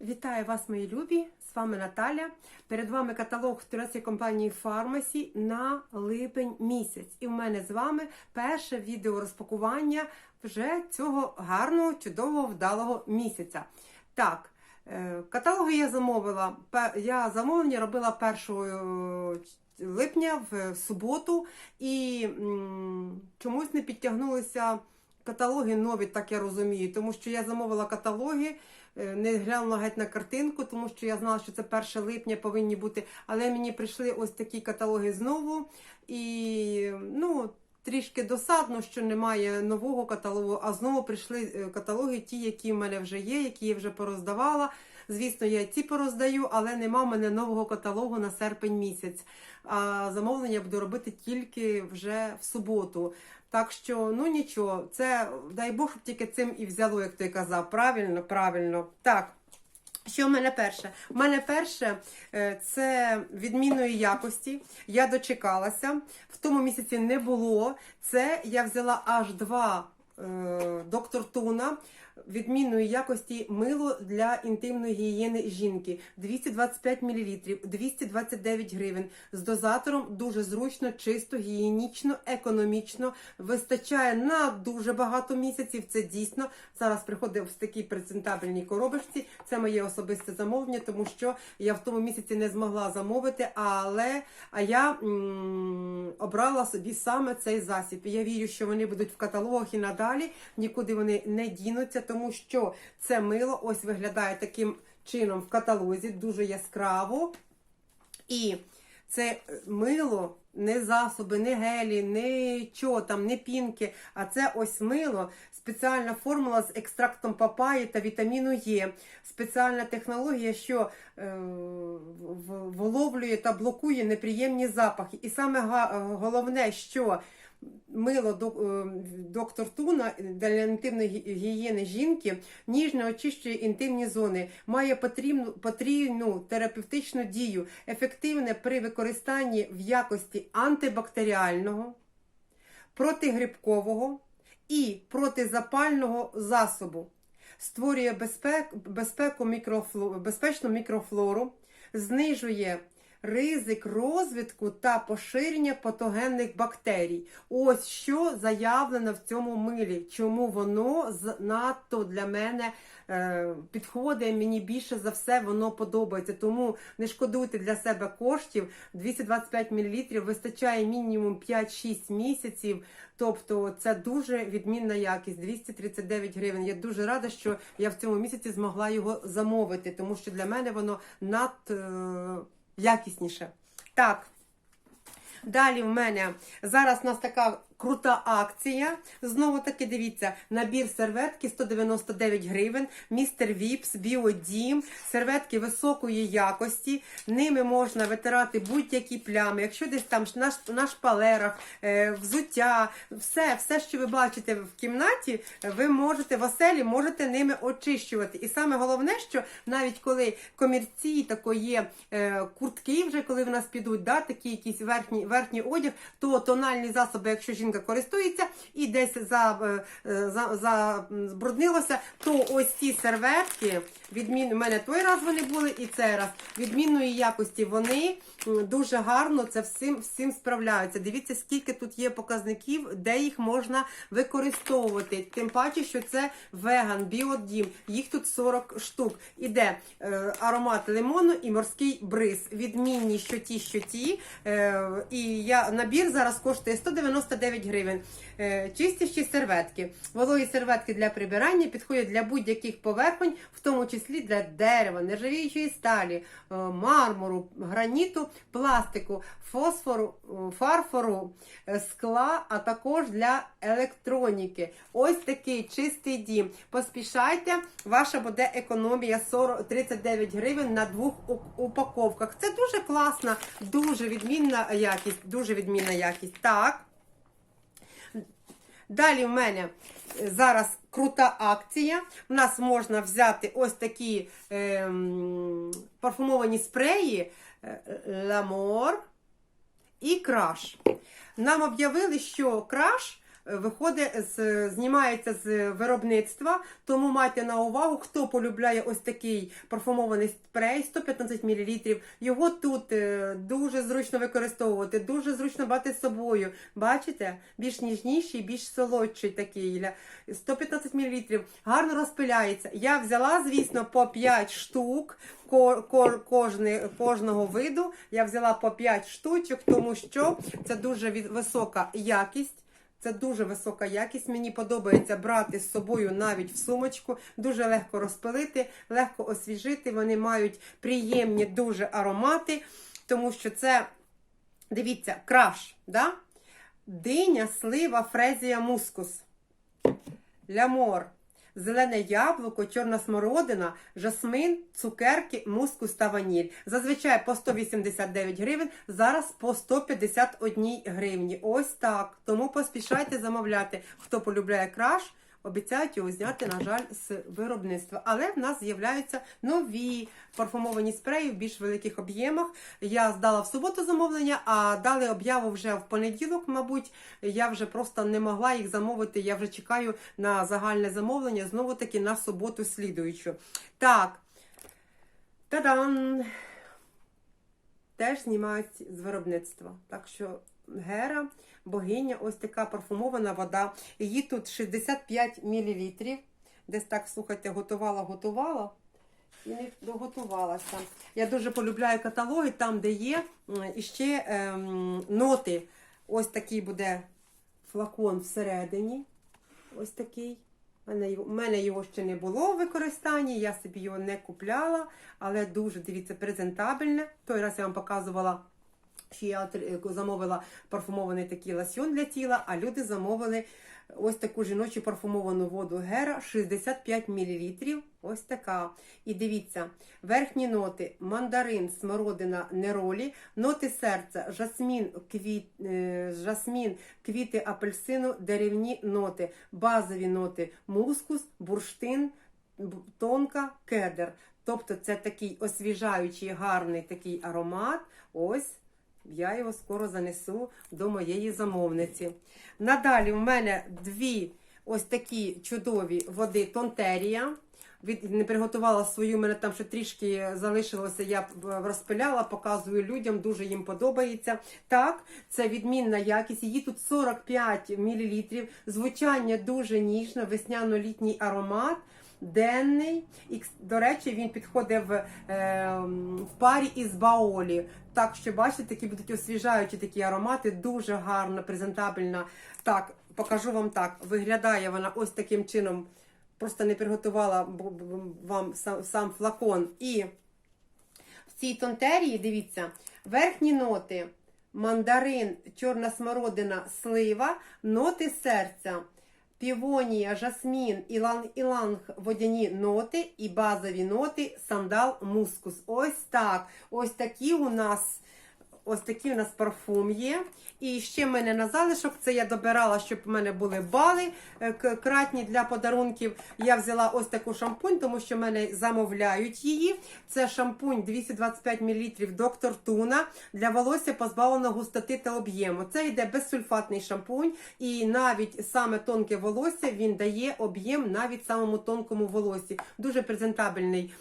Вітаю вас, мої любі! З вами Наталя. Перед вами каталог турецької компанії Фармасі на липень місяць. І в мене з вами перше відео розпакування вже цього гарного, чудового, вдалого місяця. Так, е, каталоги я замовила. Я замовлення робила 1 липня в суботу, і чомусь не підтягнулися каталоги нові, так я розумію, тому що я замовила каталоги. Е, Не глянула геть на картинку, тому що я знала, що це 1 липня повинні бути. Але мені прийшли ось такі каталоги знову. І ну, трішки досадно, що немає нового каталогу, а знову прийшли е, каталоги, ті, які в мене вже є, які я вже пороздавала. Звісно, я ці пороздаю, але нема в мене нового каталогу на серпень місяць. А замовлення буду робити тільки вже в суботу. Так що, ну нічого, це дай Бог, щоб тільки цим і взяло, як ти казав. Правильно, правильно. Так. Що в мене перше? У мене перше е, це відмінної якості. Я дочекалася. В тому місяці не було. Це я взяла аж два е, доктор Туна відмінної якості мило для інтимної гігієни жінки 225 мл, 229 гривень. З дозатором дуже зручно, чисто, гігієнічно, економічно. Вистачає на дуже багато місяців. Це дійсно зараз приходить в такій презентабельній коробочці. Це моє особисте замовлення, тому що я в тому місяці не змогла замовити, але а я обрала собі саме цей засіб. Я вірю, що вони будуть в каталогах і надалі. Нікуди вони не дінуться, тому що це мило ось виглядає таким чином в каталозі, дуже яскраво. І це мило, не засоби, не гелі, нічого там, не пінки, а це ось мило, спеціальна формула з екстрактом папаї та вітаміну Е. Спеціальна технологія, що е, в- виловлює та блокує неприємні запахи. І саме га- головне, що мило е, доктор Туна для інтимної гігієни жінки ніжно очищує інтимні зони, має потрібну, потрібну терапевтичну дію, ефективне при використанні в якості антибактеріального, протигрибкового і протизапального засобу. Створює безпек, безпеку мікрофло, безпечну мікрофлору, знижує ризик розвитку та поширення патогенних бактерій. Ось що заявлено в цьому милі. Чому воно надто для мене е, підходить, мені більше за все воно подобається. Тому не шкодуйте для себе коштів. 225 мл вистачає мінімум 5-6 місяців. Тобто це дуже відмінна якість 239 гривень. Я дуже рада, що я в цьому місяці змогла його замовити, тому що для мене воно над е, якісніше. Так. Далі в мене зараз у нас така крута акція. Знову таки дивіться, набір серветки 199 гривень, містер Віпс, Біодім, серветки високої якості. Ними можна витирати будь-які плями. Якщо десь там на, на шпалерах, е, взуття, все, все, що ви бачите в кімнаті, ви можете в оселі можете ними очищувати. І саме головне, що навіть коли комірці такої є е, куртки, вже коли в нас підуть, да, такі якісь верхні, верхній одяг, то тональні засоби, якщо жінка користується і десь за, е, е, за, забруднилося, то ось ці серветки, відмін... у мене той раз вони були і цей раз, відмінної якості вони дуже гарно це всім, всім справляються. Дивіться, скільки тут є показників, де їх можна використовувати. Тим паче, що це веган, біодім, їх тут 40 штук. Іде е, аромат лимону і морський бриз. Відмінні що ті, що ті. Е, і я набір зараз коштує 199 гривень. Е, чистящі серветки. Вологі серветки для прибирання підходять для будь-яких поверхонь, в тому числі для дерева, нержавіючої сталі, е, мармуру, граніту, пластику, фосфору, е, фарфору, скла, а також для електроніки. Ось такий чистий дім. Поспішайте, ваша буде економія 40, 39 гривень на двох упаковках. Це дуже класна, дуже відмінна якість. Дуже відмінна якість. Так. Далі в мене е, зараз крута акція. У нас можна взяти ось такі е, парфумовані спреї Ламор і краш. Нам об'явили, що краш е, виходить з знімається з виробництва. Тому майте на увагу, хто полюбляє ось такий парфумований спрей 115 мл. Його тут е, дуже зручно використовувати, дуже зручно брати з собою. Бачите? Більш ніжніший, більш солодший такий. 115 мл. Гарно розпиляється. Я взяла, звісно, по 5 штук. кожного виду я взяла по 5 штучок, тому що це дуже висока якість. Це дуже висока якість. Мені подобається брати з собою навіть в сумочку. Дуже легко розпилити, легко освіжити. Вони мають приємні дуже аромати, тому що це, дивіться, краш. Да? Диня, слива, фрезія, мускус. Лямор. Зелене яблуко, чорна смородина, жасмин, цукерки, мускус та ваніль. Зазвичай по 189 гривень, зараз по 151 гривні. Ось так. Тому поспішайте замовляти. Хто полюбляє краш, обіцяють його зняти, на жаль, з виробництва. Але в нас з'являються нові парфумовані спреї в більш великих об'ємах. Я здала в суботу замовлення, а дали об'яву вже в понеділок, мабуть. Я вже просто не могла їх замовити. Я вже чекаю на загальне замовлення знову таки на суботу слідуючу. Так. Та-дам! Теж знімають з виробництва. Так що Гера, богиня, ось така парфумована вода. Її тут 65 мл. Десь так, слухайте, готувала, готувала. І не доготувалася. Я дуже полюбляю каталоги, там, де є іще ем, ноти. Ось такий буде флакон всередині. Ось такий. У мене, його- ще не було в використанні, я собі його не купляла, але дуже, дивіться, презентабельне. Той раз я вам показувала, я замовила парфумований такий лосьон для тіла, а люди замовили ось таку жіночу парфумовану воду Гера 65 мл. Ось така. І дивіться, верхні ноти: мандарин, смородина, неролі, ноти серця, жасмін, квіт, е, жасмін, квіти апельсину, деревні ноти, базові ноти, мускус, бурштин, тонка, кедр. Тобто це такий освіжаючий, гарний такий аромат. Ось я його скоро занесу до моєї замовниці. Надалі в мене дві ось такі чудові води Тонтерія. Не приготувала свою, мене там ще трішки залишилося, я б розпиляла, показую людям, дуже їм подобається. Так, це відмінна якість. Її тут 45 мл. Звучання дуже ніжне, весняно-літній аромат. Денний, і до речі, він підходить в, е, в парі із баолі. Так що, бачите, такі будуть освіжаючі такі аромати, дуже гарна, презентабельна. Так, покажу вам так. Виглядає вона ось таким чином. Просто не приготувала вам сам, сам флакон. І в цій тонтерії, дивіться, верхні ноти: мандарин, чорна смородина, слива, ноти серця. Півонія, жасмін, іланг, іланг, водяні ноти і базові ноти, сандал, мускус. Ось так. Ось такі у нас. Ось такий у нас парфум є. І ще в мене на залишок, це я добирала, щоб в мене були бали е, кратні для подарунків. Я взяла ось таку шампунь, тому що в мене замовляють її. Це шампунь 225 мл доктор Туна для волосся позбавленого густоти та об'єму. Це йде безсульфатний шампунь, і навіть саме тонке волосся він дає об'єм навіть самому тонкому волосі. Дуже презентабельний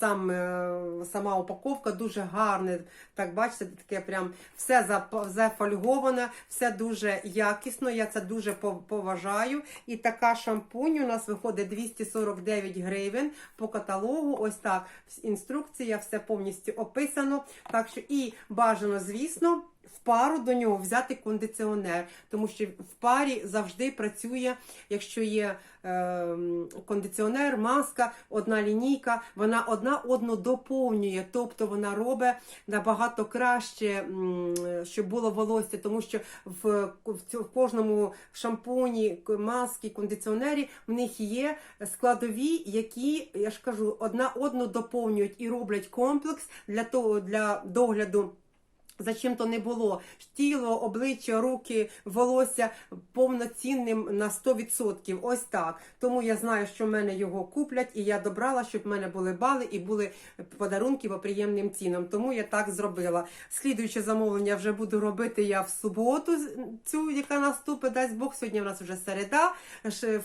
сам, е, сама упаковка, дуже гарне. Так, бачите, таке прям все зафольговане, все дуже якісно. Я це дуже поважаю. І така шампунь у нас виходить 249 гривень по каталогу. Ось так. Інструкція, все повністю описано. Так що і бажано, звісно. В пару до нього взяти кондиціонер, тому що в парі завжди працює, якщо є е, кондиціонер, маска, одна лінійка, вона одна одну доповнює, тобто вона робить набагато краще, щоб було волосся, тому що в, в, кожному шампуні, маски, кондиціонері в них є складові, які, я ж кажу, одна одну доповнюють і роблять комплекс для того для догляду Зачим то не було тіло, обличчя, руки, волосся повноцінним на 100%. Ось так. Тому я знаю, що в мене його куплять, і я добрала, щоб в мене були бали і були подарунки по приємним цінам. Тому я так зробила. Слідуюче замовлення вже буду робити я в суботу, цю, яка наступить, дасть Бог. Сьогодні в нас вже середа.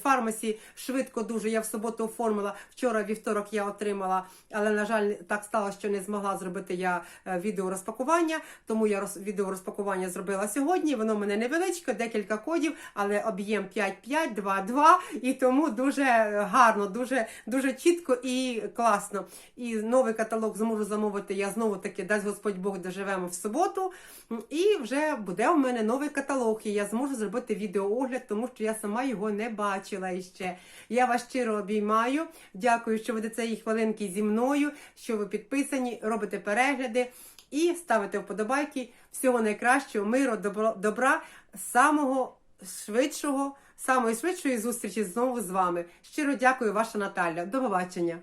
Фармасі швидко дуже. Я в суботу оформила. Вчора вівторок я отримала, але на жаль, так сталося, що не змогла зробити я е, відео розпакування. Тому я роз, відео розпакування зробила сьогодні. Воно в мене невеличке, декілька кодів, але об'єм 5522, і тому дуже гарно, дуже дуже чітко і класно. І новий каталог зможу замовити. Я знову таки дасть Господь Бог доживемо в суботу. І вже буде у мене новий каталог, і я зможу зробити відеоогляд, тому що я сама його не бачила іще. Я вас щиро обіймаю. Дякую, що ви до цієї хвилинки зі мною, що ви підписані, робите перегляди і ставити вподобайки. Всього найкращого, миру, добро, добра, самого швидшого, самої швидшої зустрічі знову з вами. Щиро дякую, ваша Наталя. До побачення.